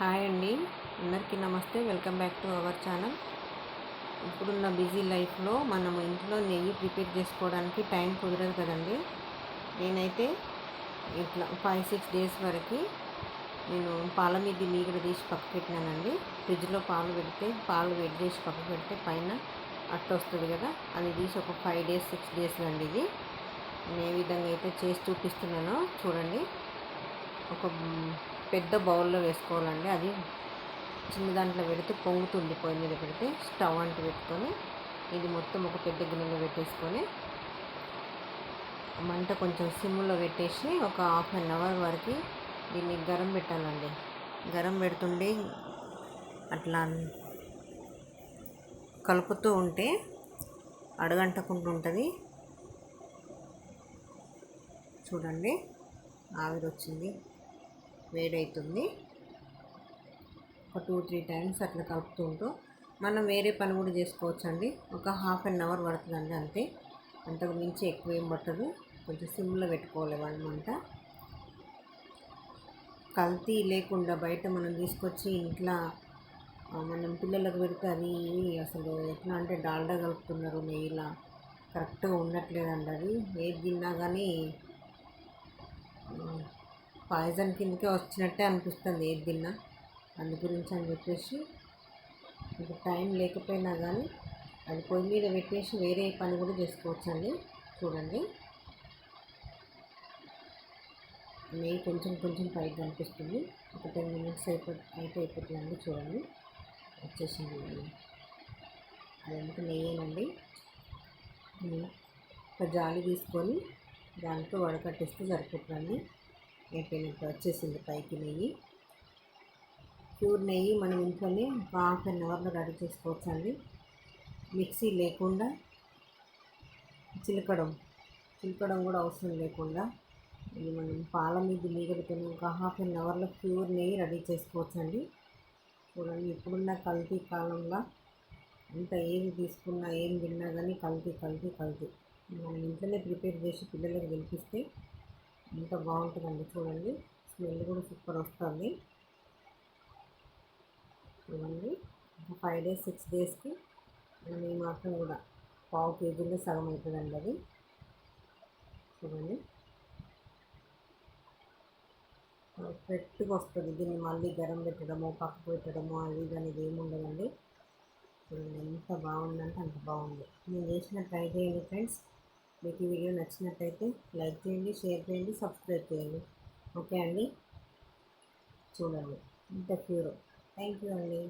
Hi అండి. అందరికీ నమస్తే. Welcome back to our channel. ఇప్పుడున్న బిజీ లైఫ్లో మనం ఇంట్లో నెయ్యి ప్రిపేర్ చేసుకోవడానికి టైం కుదరదు కదండి. నేనైతే ఇట్లా ఫైవ్ సిక్స్ డేస్ వరకు నేను పాల మీద మీగడ తీసి పక్క పెట్టినానండి. ఫ్రిడ్జ్లో పాలు పెడితే పాలు వేడి చేసి పక్క పెడితే పైన అట్ట వస్తుంది కదా అది తీసి ఒక ఫైవ్ డేస్ సిక్స్ డేస్ అండి ఇది. నేను ఏ విధంగా అయితే చేసి చూపిస్తున్నానో. చూడండి. ఒక పెద్ద బౌల్లో వేసుకోవాలండి. అది చిన్న దాంట్లో పెడితే పొంగుతుంది. పొయ్యి మీద పెడితే స్టవ్ అంటు పెట్టుకొని ఇది మొత్తం ఒక పెద్ద గిన్నెలో పెట్టేసుకొని మంట కొంచెం సిమ్లో పెట్టేసి ఒక హాఫ్ అన్ అవర్ వరకు దీన్ని గరం పెట్టాలండి. గరం పెడుతుండే అట్లా కలుపుతూ ఉంటే అడగంటకుండా ఉంటుంది. చూడండి. ఆవిరి వచ్చింది. వేడవుతుంది ఒక టూ త్రీ టైమ్స్ అట్లా కలుపుతుంటూ మనం వేరే పని కూడా చేసుకోవచ్చు అండి ఒక హాఫ్ అన్ అవర్ పడుతుందండి అంతే. అంతకు మించి ఎక్కువ ఏం పట్టదు. కొంచెం సిమ్లో పెట్టుకోవాలి వాళ్ళమంట కల్తీ లేకుండా బయట మనం తీసుకొచ్చి ఇంట్లో మనం పిల్లలకు పెడితే అది అసలు ఎట్లా అంటే డాల్డా కలుపుతున్నారు నెయ్యిలా. కరెక్ట్గా ఉండట్లేదండి అది ఏది తిన్నా కానీ పాయిజన్ కిందకే వచ్చినట్టే అనిపిస్తుంది ఏది తిన్నా. అందు గురించి అని చెప్పేసి ఇంకా టైం లేకపోయినా కానీ అది పొయ్యి మీద పెట్టేసి వేరే పని కూడా చేసుకోవచ్చండి. చూడండి. నెయ్యి కొంచెం కొంచెం పైకి కనిపిస్తుంది. ఒక టెన్ మినిట్స్ అయిపో అయితే అయిపోతుందండి చూడండి. వచ్చేసింది అది నెయ్యేనండి. ఒక జాలి తీసుకొని దాంతో వడకట్టేస్తే సరిపోతుందండి. అయిపోయినట్టు వచ్చేసింది పైకి నెయ్యి. ప్యూర్ నెయ్యి మనం ఇంట్లోనే ఒక హాఫ్ అన్ అవర్లో రెడీ చేసుకోవచ్చు అండి మిక్సీ లేకుండా చిలకడం చిలకడం కూడా అవసరం లేకుండా ఇది మనం పాల మీద మీగడుకొని ఒక హాఫ్ అన్ అవర్లో ప్యూర్ నెయ్యి రెడీ చేసుకోవచ్చు అండి చూడండి ఇప్పుడున్న కల్తీ కాలంలో అంత ఏది తీసుకున్నా ఏం తిన్నా కానీ కల్తీ కల్తీ కల్తీ. మనం ఇంట్లోనే ప్రిపేర్ చేసి పిల్లలకు తినిపిస్తే ఎంత బాగుంటుందండి చూడండి. స్మెల్ కూడా సూపర్ వస్తుంది. చూడండి. ఫైవ్ డేస్ సిక్స్ డేస్కి మనం ఈ మాత్రం కూడా పావు కేజీలో సగం అవుతుందండి అది. చూడండి. పెట్టుకు వస్తుంది. దీన్ని మళ్ళీ గరం పెట్టడము పక్క పెట్టడము అది ఇది ఏముండదండి చూడండి ఎంత బాగుందంటే అంత బాగుంది. నేను చేసిన ట్రై చేయండి ఫ్రెండ్స్. మీకు ఈ వీడియో నచ్చినట్టయితే లైక్ చేయండి షేర్ చేయండి సబ్స్క్రైబ్ చేయండి. ఓకే అండి? చూడండి. ఇంత ప్యూర్ థ్యాంక్ యూ అండి.